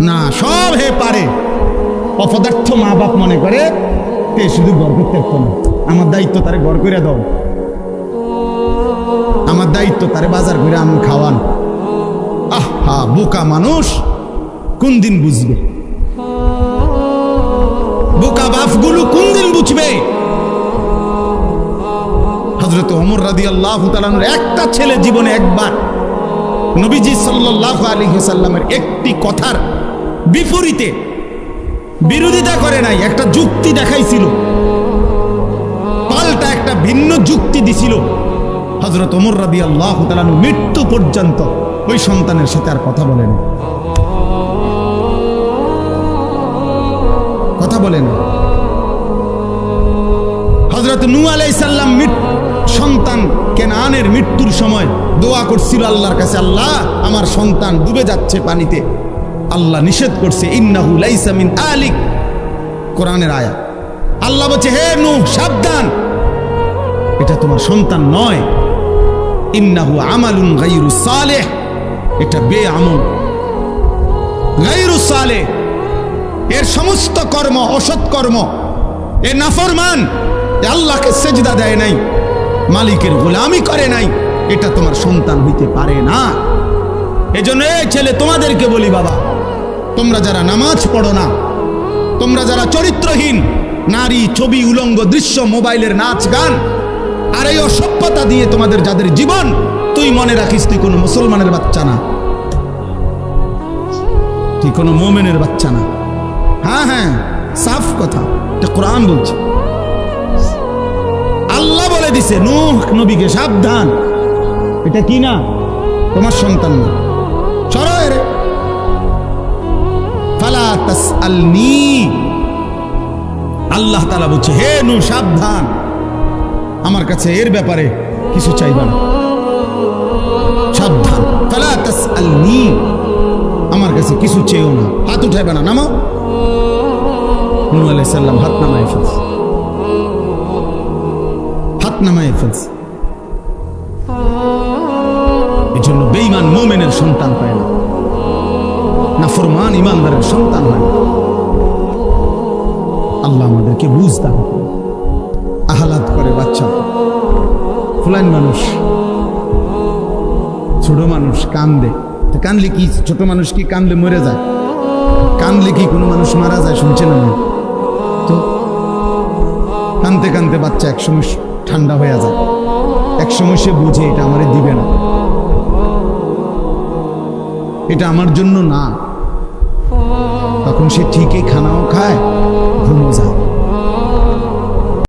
না, সব হে পারে। অপদার্থ মা বাপ মনে করে তে শুধু গড় করতে না আমার দায়িত্ব তারে গড় করে দাও। আমার দায়িত্ব তারে বাজার করে আমি খাওয়ান। আহা, বোকা মানুষ। কোন দিন বুঝবে? বোকা বাপগুলো কোন দিন বুঝবে? হজরত অমর রাদি আল্লাহ একটা ছেলে জীবনে একবার নবীজি সাল্লাহ আলী সাল্লামের একটি কথার বিপরীতে বিরোধিতা করে নাই, একটা যুক্তি দেখাইছিল। পাল্টা একটা ভিন্ন যুক্তি দিছিল। হজরত ওমর রাদি আল্লাহ তালানু মৃত্যু পর্যন্ত ওই সন্তানের সাথে আর কথা বলেন কথা বলেন হজরত নু আলাইসাল্লাম সন্তান কেনানের মৃত্যুর সময় দোয়া করছিল আল্লাহর কাছে, আল্লাহ, আমার সন্তান ডুবে যাচ্ছে পানিতে। আল্লাহ নিষেধ করছে, ইন্নাহু লাইসা মিন আলিক। কোরআনের আয়া আল্লাহ বলছে, হে নু সাবধান। এটা তোমার সন্তান নয়। ইন্নাহু আমালুন গাইরু সালেহ। এটা বে আমল গাইরু সালেহ। এর সমস্ত কর্ম অসৎ কর্ম। এ নাফরমান। আল্লাহকে সেজদা দেয় নাই। মালিকের গোলামি করে নাই। এটা তোমার সন্তান হইতে পারে না। এজন্য ছেলে তোমাদেরকে বলি বাবা, তোমরা যারা নামাজ পড়ো না, তোমরা যারা চরিত্রহীন, নারী, ছবি, উলঙ্গ দৃশ্য, মোবাইলের নাচ, গান, আর এই অসভ্যতা দিয়ে তোমাদের যাদের জীবন, তুই মনে রাখিস তুই কোনো মুসলমানের বাচ্চা না। তুই কোনো মোমেনের বাচ্চা না। হ্যাঁ হ্যাঁ সাফ কথা, এটা কোরআন বলছে। আল্লাহ বলে দিছে, নূহ নবীকে সাবধান। এটা কি না? তোমার সন্তান না। সরো এরে। ফালা তাসআলনি। আল্লাহ তাআলা বলছে, হে নূহ সাবধান। আমার কাছে এর ব্যাপারে কিছু চাইবা না। সাবধান। ফালা তাসআলনি। আমার কাছে কিছু চেয়েও না। হাত উঠাইবে না। নামো। নূহ আলাইহিস সালাম, হাত নামায় ফেলছে। হাত নামায় ফেলছে। জন্য বেইমান মোমেনের সন্তান পায় না। না ফরমান ইমানদারের সন্তান হয় না। আল্লাহ আমাদেরকে বুঝ দান করে। আহ্লাদ করে বাচ্চা। ফুলাইন মানুষ, ছোট মানুষ কান্দে। কানলে কি ছোট মানুষ কি কান্দলে মরে যায়? কানলে কি কোনো মানুষ মারা যায় শুনছে না? তো কানতে কানতে বাচ্চা একসময় ঠান্ডা হয়ে যায়। একসময় সে বুঝে এটা আমারে দিবে না। এটা আমার জন্য না। তখন সে ঠিকই খানাও খায় ঘুমো যায়।